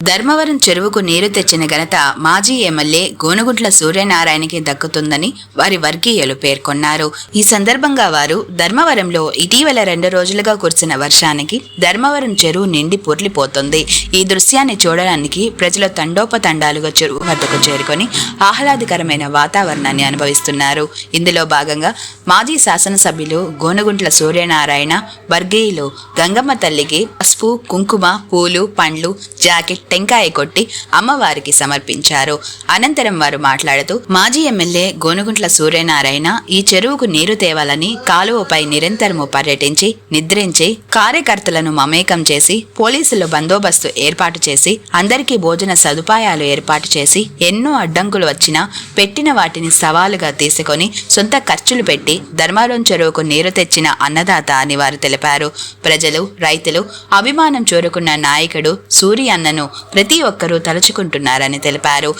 ధర్మవరం చెరువుకు నీరు తెచ్చిన ఘనత మాజీ ఎమ్మెల్యే గోనుగుంట్ల సూర్యనారాయణకి దక్కుతుందని వారి వర్గీయులు పేర్కొన్నారు. ఈ సందర్భంగా వారు ధర్మవరంలో ఇటీవల రెండు రోజులుగా కురిసిన వర్షానికి ధర్మవరం చెరువు నిండి పొర్లిపోతుంది. ఈ దృశ్యాన్ని చూడడానికి ప్రజలు తండోపతండాలుగా చెరువు వద్దకు చేరుకొని ఆహ్లాదకరమైన వాతావరణాన్ని అనుభవిస్తున్నారు. ఇందులో భాగంగా మాజీ శాసనసభ్యులు గోనుగుంట్ల సూర్యనారాయణ వర్గీయులు గంగమ్మ తల్లికి పసుపు కుంకుమ పూలు పండ్లు జాకెట్ టెంకాయ కొట్టి అమ్మవారికి సమర్పించారు. అనంతరం వారు మాట్లాడుతూ మాజీ ఎమ్మెల్యే గోనుగుంట్ల సూర్యనారాయణ ఈ చెరువుకు నీరు తేవాలని కాలువపై నిరంతరము పర్యటించి నిద్రించి కార్యకర్తలను మమేకం చేసి పోలీసులు బందోబస్తు ఏర్పాటు చేసి అందరికీ భోజన సదుపాయాలు ఏర్పాటు చేసి ఎన్నో అడ్డంకులు వచ్చినా పెట్టిన వాటిని సవాలుగా తీసుకొని సొంత ఖర్చులు పెట్టి ధర్మారం చెరువుకు నీరు తెచ్చిన అన్నదాత అని వారు తెలిపారు. ప్రజలు రైతులు అభిమానం చూరుకున్న నాయకుడు సూరి అన్నను ప్రతి ఒక్కరూ తలుచుకుంటున్నారని తెలిపారు.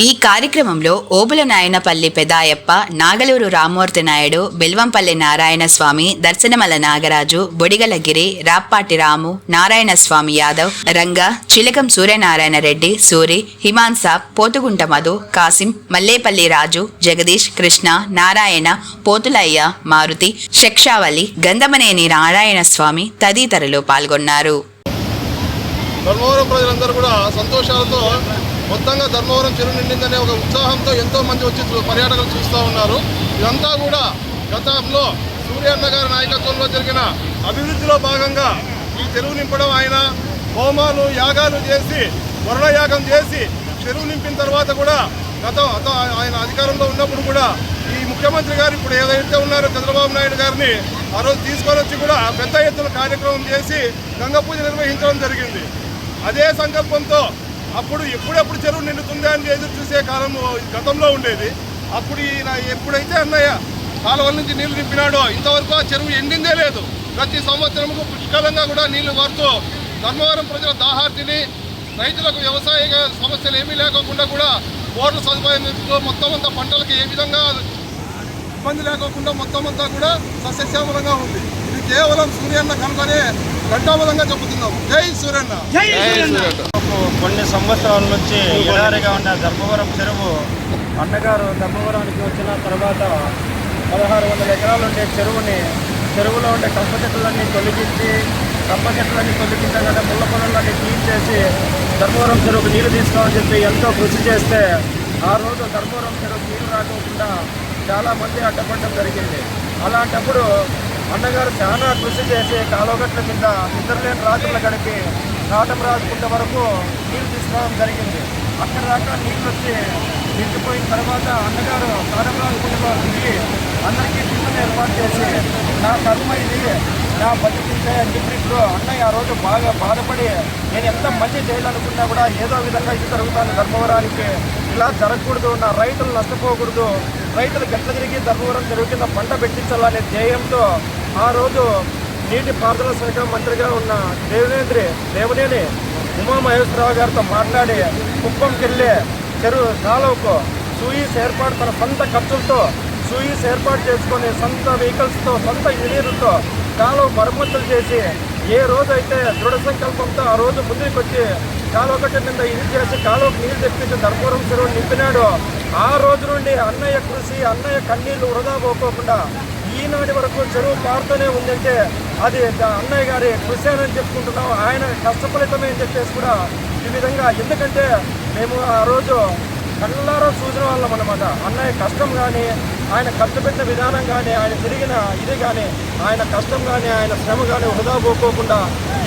ఈ కార్యక్రమంలో ఓబుల నాయనపల్లి పెదాయప్ప నాగలూరు రామూర్తి నాయుడు బెల్వంపల్లి నారాయణ స్వామి దర్శనమల నాగరాజు బొడిగలగిరి రాప్పాటి రాము నారాయణ స్వామి యాదవ్ రంగ చిలకం సూర్యనారాయణ రెడ్డి సూరి హిమాన్స పోతుగుంట మధు కాసిం మల్లేపల్లి రాజు జగదీష్ కృష్ణ నారాయణ పోతులయ్య మారుతి శక్షావలి గంధమనేని నారాయణ స్వామి తదితరులు పాల్గొన్నారు. ధర్మవరం ప్రజలందరూ కూడా సంతోషాలతో మొత్తంగా ధర్మవరం చెరువు నిండిందనే ఒక ఉత్సాహంతో ఎంతో మంది వచ్చి చూ- పర్యాటకులు చూస్తూ ఉన్నారు. ఇదంతా కూడా గతంలో సూర్యన్న గారి నాయకత్వంలో జరిగిన అభివృద్ధిలో భాగంగా ఈ చెరువు నింపడం ఆయన హోమాలు యాగాలు చేసి వరుణ యాగం చేసి చెరువు నింపిన తర్వాత కూడా గతం గత ఆయన అధికారంలో ఉన్నప్పుడు కూడా ఈ ముఖ్యమంత్రి గారు ఇప్పుడు ఏదైతే ఉన్నారో చంద్రబాబు నాయుడు గారిని ఆ రోజు తీసుకొని వచ్చి కూడా పెద్ద ఎత్తున కార్యక్రమం చేసి గంగ పూజ నిర్వహించడం జరిగింది. అదే సంకల్పంతో అప్పుడు ఎప్పుడెప్పుడు చెరువు నిండుతుంది అని ఎదురు చూసే కాలం గతంలో ఉండేది. అప్పుడు ఈయన ఎప్పుడైతే అన్నయ్య కాలువల నుంచి నీళ్ళు నింపినాడో ఇంతవరకు ఆ చెరువు ఎండిందే లేదు. ప్రతి సంవత్సరము పుష్కలంగా కూడా నీళ్ళు వారుతూ ధర్మవరం ప్రజల దాహార్తిని రైతులకు వ్యవసాయ సమస్యలు ఏమీ లేకుండా కూడా బోర్డు సదుపాయం మొత్తం అంతా పంటలకు ఏ విధంగా ఇబ్బంది లేకోకుండా మొత్తం అంతా కూడా సస్యశ్యామలంగా ఉంది. ఇది కేవలం సూర్యన్న కనుకనే ఘంటాబలంగా చెబుతున్నాం జై సూర్యన్న కొన్ని సంవత్సరాల నుంచి ఎడారిగా ఉన్న ధర్మవరం చెరువు అన్నగారు ధర్మవరానికి వచ్చిన తర్వాత పదహారు వందల ఎకరాలు ఉండే చెరువుని చెరువులో ఉండే కప్ప చెట్లన్నీ తొలగించి కప్ప చెట్లన్నీ తొలగించగానే ముళ్ళ పొలాలన్నీ క్లీన్ చేసి ధర్మవరం చెరువుకు నీళ్ళు తీసుకోవాలని చెప్పి ఎంతో కృషి చేస్తే ఆ రోజు ధర్మవరం చెరువు నీరు రాకోకుండా చాలామంది అడ్డపడడం జరిగింది. అలాంటప్పుడు అన్నగారు చాలా కృషి చేసి కాలువగట్ల కింద నిద్రలేని రాత్రులు గడిపి నాటం రాజుకుంట వరకు నీళ్ళు తీసుకోవడం జరిగింది. అక్కడ దాకా నీళ్ళు వచ్చి నిండిపోయిన తర్వాత అన్నగారు నాటం రాజుకుంటలో దిగి అందరికీ టిఫిన్ ఏర్పాటు చేసి నా కర్మ ఇది నా బతికించే అని చెప్పి ఇప్పుడు అన్నయ్య ఆ రోజు బాగా బాధపడి నేను ఎంత మంచి చేయాలనుకున్నా కూడా ఏదో విధంగా ఇది జరుగుతాను ధర్మవరానికి. ఇలా జరగకూడదు నా రైతులు నష్టపోకూడదు రైతులు గట్ల తిరిగి ధర్మవరం జరుగుతున్న పంట పెట్టించాలనే ధ్యేయంతో ఆ రోజు నీటి పారుదల శాఖ మంత్రిగా ఉన్న దేవేంద్రి దేవనేని ఉమామహేశ్వరరావు గారితో మాట్లాడి కుప్పంకి వెళ్ళి చెరువు కాలువకు సూయిస్ ఏర్పాటు తన సొంత ఖర్చులతో సూయిస్ ఏర్పాటు చేసుకొని సొంత వెహికల్స్తో సొంత ఇంజనీర్లతో కాలువ మరమ్మతులు చేసి ఏ రోజు అయితే దృఢ సంకల్పంతో ఆ రోజు ముందుకు వచ్చి కాలువ కట్ట మీద ఇది చేసి కాలువకు నీళ్ళు తెప్పించి ధర్మవరం చెరువు నింపినాడు. ఆ రోజు నుండి అన్నయ్య కృషి అన్నయ్య కన్నీళ్ళు వృధా పోకోకుండా ఈనాటి వరకు చెరువు పారుతూనే ఉందంటే అది అన్నయ్య గారి కృషి అని చెప్పుకుంటున్నాం. ఆయన కష్టఫలితమే అని చెప్పేసి కూడా ఈ విధంగా ఎందుకంటే మేము ఆ రోజు కళ్ళారో చూసిన వాళ్ళం అనమాట అన్నయ్య కష్టం కానీ ఆయన కష్టపెట్టిన విధానం కానీ ఆయన తిరిగిన ఇది కానీ ఆయన కష్టం కానీ ఆయన శ్రమ కానీ వృధా పోకోకుండా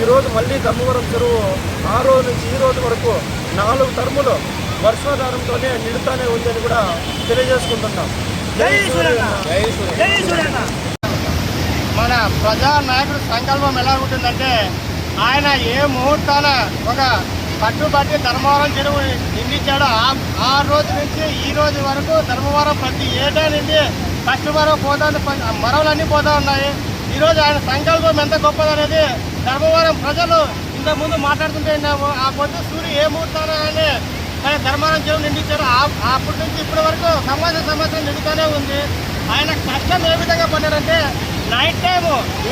ఈరోజు మళ్ళీ ధర్మవరం చెరువు ఆ రోజు నుంచి ఈ రోజు వరకు నాలుగు టర్ములు వర్షాధారంతోనే నిలుతానే ఉందని కూడా తెలియజేసుకుంటున్నాం. మన ప్రజా నాయకుడు సంకల్పం ఎలా ఉంటుందంటే ఆయన ఏ ముహూర్తాన ఒక పట్టుబట్టి ధర్మవరం చెరువు నిండించాడు. ఆ ఆ రోజు నుంచి ఈ రోజు వరకు ధర్మవరం ప్రతి ఏటా నిండి కస్టమర్ పోతా మరవలన్నీ పోతా ఉన్నాయి. ఈరోజు ఆయన సంకల్పం ఎంత గొప్పదనేది ధర్మవరం ప్రజలు ఇంతకుముందు మాట్లాడుతుంటే ఆ పొద్దు సూర్యు ఏ ముహూర్తాన అని ఆయన ధర్మవరం చెరువు నిండించాడు. అప్పటి నుంచి ఇప్పటి వరకు సంవత్సరం సమస్య నిండుతూనే ఉంది. ఆయన కష్టం ఏ విధంగా పడ్డారంటే నైట్ టైం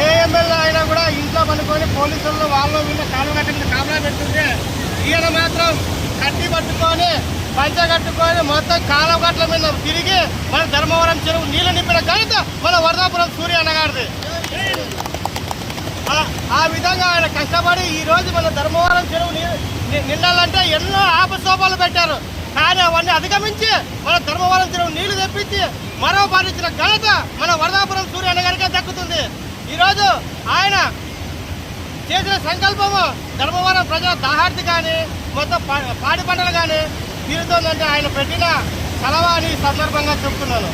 ఏ ఎమ్మెల్యే అయినా కూడా ఇంట్లో పనుకొని పోలీసులు వాళ్ళు వీళ్ళు కాలు కట్టిన కాపలా పెడుతుంటే ఈయన మాత్రం కట్టి పట్టుకొని పంచ కట్టుకొని మొత్తం కాలం గట్ల మీద తిరిగి మన ధర్మవరం చెరువు నీళ్ళు నింపిన ఘనత మన వరదాపురం సూర్య అన్నగారిది. ఆ- విధంగా ఆయన కష్టపడి ఈ రోజు మన ధర్మవరం చెరువు నిండాలంటే ఎన్నో ఆపశోపాలు పెట్టారు. కానీ అవన్నీ అధిగమించి మన ధర్మవరం చెరువు నీళ్ళు తెప్పించి మరో పాటించిన ఘనత మన వరదాపురం సూర్య అన్నగారికే దక్కుతుంది. ఈరోజు ఆయన చేసిన సంకల్పము ధర్మవరం ప్రజల దాహార్తి కానీ మొత్తం పా- పాడి పంటలు కానీ తీరుతోందంటే ఆయన పెట్టిన సలవా అని సందర్భంగా చెప్తున్నాను.